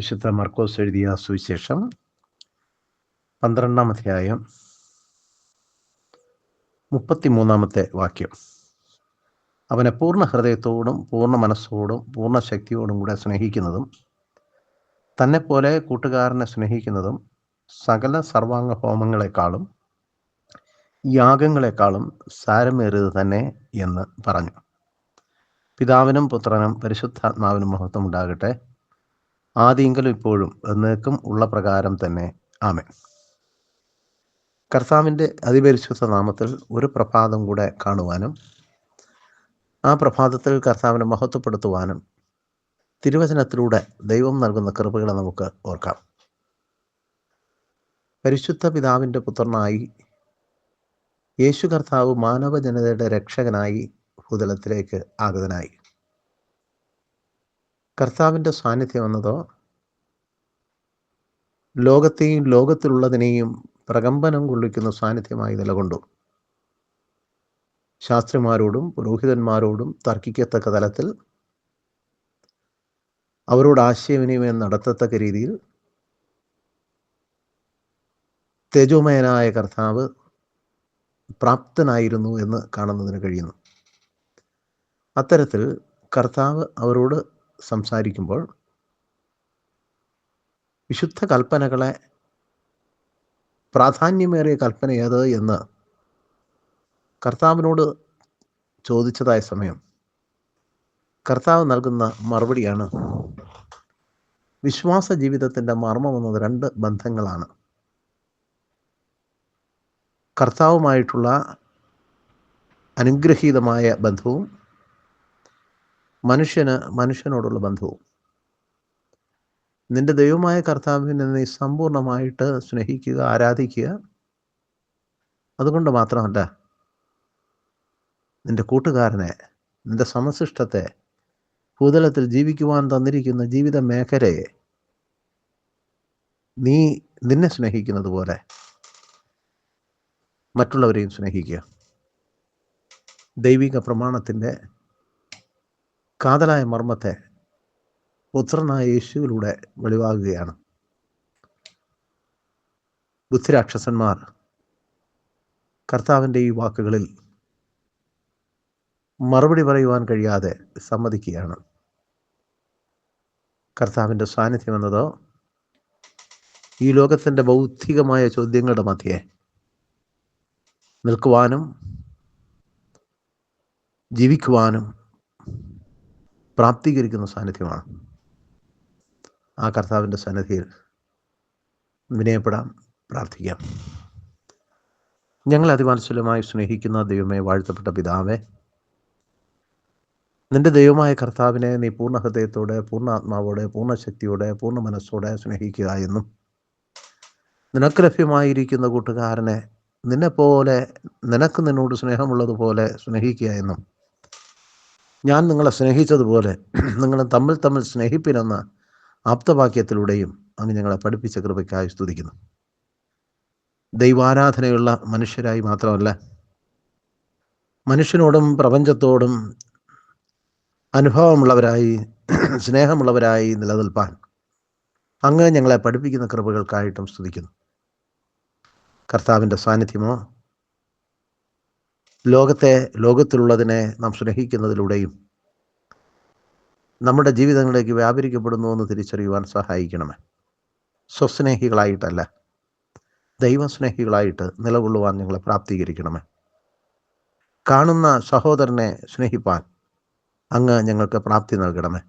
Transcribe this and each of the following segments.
വിശുദ്ധ മർക്കോസ് എഴുതിയ സുവിശേഷം പന്ത്രണ്ടാം അധ്യായം മുപ്പത്തിമൂന്നാമത്തെ വാക്യം. അവനെ പൂർണ ഹൃദയത്തോടും പൂർണ മനസ്സോടും പൂർണ ശക്തിയോടും കൂടെ സ്നേഹിക്കുന്നതും തന്നെപ്പോലെ കൂട്ടുകാരനെ സ്നേഹിക്കുന്നതും സകല സർവാംഗ ഹോമങ്ങളെക്കാളും യാഗങ്ങളെക്കാളും സാരമേറിയത് തന്നെ എന്ന് പറഞ്ഞു. പിതാവിനും പുത്രനും പരിശുദ്ധാത്മാവിനും മഹത്വം ഉണ്ടാകട്ടെ ആദ്യങ്കിലും ഇപ്പോഴും എന്നേക്കും ഉള്ള പ്രകാരം തന്നെ. ആമേ കർത്താവിന്റെ അതിപരിശുദ്ധ നാമത്തിൽ ഒരു പ്രഭാതം കൂടെ കാണുവാനും ആ പ്രഭാതത്തിൽ കർത്താവിനെ മഹത്വപ്പെടുത്തുവാനും തിരുവചനത്തിലൂടെ ദൈവം നൽകുന്ന കൃപകളെ നമുക്ക് ഓർക്കാം. പരിശുദ്ധ പിതാവിന്റെ പുത്രനായി യേശു കർത്താവ് മാനവ ജനതയുടെ രക്ഷകനായി ഭൂതലത്തിലേക്ക് ആഗതനായി. കർത്താവിന്റെ സാന്നിധ്യം എന്നതോ ലോകത്തെയും ലോകത്തിലുള്ളതിനെയും പ്രകമ്പനം കൊള്ളിക്കുന്ന സാന്നിധ്യമായി നിലകൊണ്ടു. ശാസ്ത്രിമാരോടും പുരോഹിതന്മാരോടും തർക്കിക്കത്തക്ക തലത്തിൽ അവരോട് ആശയവിനിമയം നടത്തത്തക്ക രീതിയിൽ തേജോമയനായ കർത്താവ് പ്രാപ്തനായിരുന്നു എന്ന് കാണുന്നതിന് കഴിയുന്നു. അത്തരത്തിൽ കർത്താവ് അവരോട് സംസാരിക്കുമ്പോൾ വിശുദ്ധ കൽപ്പനകളെ പ്രാധാന്യമേറിയ കൽപ്പന ഏത് എന്ന് കർത്താവിനോട് ചോദിച്ചതായ സമയം. കർത്താവ് നൽകുന്ന മറുപടിയാണ് വിശ്വാസ ജീവിതത്തിന്റെ മർമ്മം എന്നത് രണ്ട് ബന്ധങ്ങളാണ്. കർത്താവുമായിട്ടുള്ള അനുഗ്രഹീതമായ ബന്ധവും മനുഷ്യന് മനുഷ്യനോടുള്ള ബന്ധവും. നിന്റെ ദൈവമായ കർത്താവിനെ നീ സമ്പൂർണമായിട്ട് സ്നേഹിക്കുക ആരാധിക്കുക അതുകൊണ്ട് മാത്രമല്ല നിന്റെ കൂട്ടുകാരനെ നിന്റെ സമശിഷ്ടത്തെ ഭൂതലത്തിൽ ജീവിക്കുവാൻ തന്നിരിക്കുന്ന ജീവിത മേഖലയെ നീ നിന്നെ സ്നേഹിക്കുന്നത് പോലെ മറ്റുള്ളവരെയും സ്നേഹിക്കുക. ദൈവിക പ്രമാണത്തിന്റെ കാതലായ മർമ്മത്തെ പുത്രനായ യേശുവിലൂടെ വെളിവാകുകയാണ്. ബുദ്ധിരാക്ഷസന്മാർ കർത്താവിന്റെ ഈ വാക്കുകളിൽ മറുപടി പറയുവാൻ കഴിയാതെ സമ്മതിക്കുകയാണ്. കർത്താവിന്റെ സാന്നിധ്യം എന്നതോ ഈ ലോകത്തിന്റെ ബൗദ്ധികമായ ചോദ്യങ്ങളുടെ മധ്യേ നിൽക്കുവാനും ജീവിക്കുവാനും പ്രാപ്തീകരിക്കുന്ന സാന്നിധ്യമാണ്. ആ കർത്താവിന്റെ സന്നിധിയിൽ വിനയപ്പെടാം പ്രാർത്ഥിക്കാം. ഞങ്ങൾ അതിവാത്സല്യമായി സ്നേഹിക്കുന്ന ദൈവമേ വാഴ്ത്തപ്പെട്ട പിതാവേ നിന്റെ ദൈവമായ കർത്താവിനെ നീ പൂർണ ഹൃദയത്തോടെ പൂർണ ആത്മാവോടെ പൂർണ ശക്തിയോടെ പൂർണ മനസ്സോടെ സ്നേഹിക്കുക എന്നും നിനക്ക് ലഭ്യമായിരിക്കുന്ന കൂട്ടുകാരനെ നിന്നെപ്പോലെ നിനക്ക് നിന്നോട് സ്നേഹമുള്ളതുപോലെ സ്നേഹിക്കുക എന്നും ഞാൻ നിങ്ങളെ സ്നേഹിച്ചതുപോലെ നിങ്ങൾ തമ്മിൽ തമ്മിൽ സ്നേഹിപ്പിനെന്ന ആപ്തവാക്യത്തിലൂടെയും അങ്ങ് ഞങ്ങളെ പഠിപ്പിച്ച കൃപയ്ക്കായി സ്തുതിക്കുന്നു. ദൈവാരാധനയുള്ള മനുഷ്യരായി മാത്രമല്ല മനുഷ്യനോടും പ്രപഞ്ചത്തോടും അനുഭവമുള്ളവരായി സ്നേഹമുള്ളവരായി നിലനിൽപ്പാൻ അങ്ങ് ഞങ്ങളെ പഠിപ്പിക്കുന്ന കൃപകൾക്കായിട്ടും സ്തുതിക്കുന്നു. കർത്താവിന്റെ സാന്നിധ്യമോ ലോകത്തെ ലോകത്തിലുള്ളതിനെ നാം സ്നേഹിക്കുന്നതിലൂടെയും നമ്മുടെ ജീവിതങ്ങളിലേക്ക് വ്യാപരിക്കപ്പെടുന്നു എന്ന് തിരിച്ചറിയുവാൻ സഹായിക്കണമേ. സ്വസ്നേഹികളായിട്ടല്ല ദൈവസ്നേഹികളായിട്ട് നിലകൊള്ളുവാൻ ഞങ്ങളെ പ്രാപ്തീകരിക്കണമേ. കാണുന്ന സഹോദരനെ സ്നേഹിപ്പാൻ അങ്ങ് ഞങ്ങൾക്ക് പ്രാപ്തി നൽകണമേ.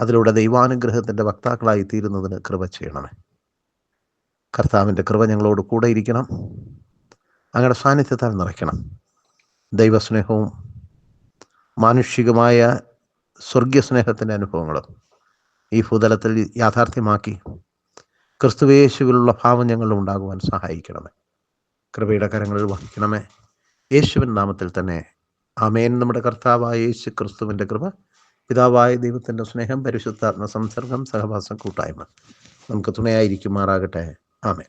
അതിലൂടെ ദൈവാനുഗ്രഹത്തിന്റെ വക്താക്കളായി തീരുന്നതിന് കൃപ ചെയ്യണമേ. കർത്താവിന്റെ കൃപ ഞങ്ങളോട് കൂടെ ഇരിക്കണം. അങ്ങയുടെ സാന്നിധ്യത്താൽ നിറയ്ക്കണം. ദൈവസ്നേഹവും മാനുഷികമായ സ്വർഗീയ സ്നേഹത്തിന്റെ അനുഭവങ്ങളും ഈ ഭൂതലത്തിൽ യാഥാർത്ഥ്യമാക്കി ക്രിസ്തുവേശുവിലുള്ള ഭാവം ഞങ്ങളിൽ ഉണ്ടാകുവാൻ സഹായിക്കണമേ. കൃപയുടെ കരങ്ങളിൽ വഹിക്കണമേ. യേശുവിൻ നാമത്തിൽ തന്നെ. ആമേൻ. നമ്മുടെ കർത്താവായ യേശു ക്രിസ്തുവിന്റെ കൃപ പിതാവായ ദൈവത്തിന്റെ സ്നേഹം പരിശുദ്ധാത്മ സംസർഗം സഹവാസം കൂട്ടായ്മ നമുക്ക് തുണയായിരിക്കുമാറാകട്ടെ. ആമേൻ.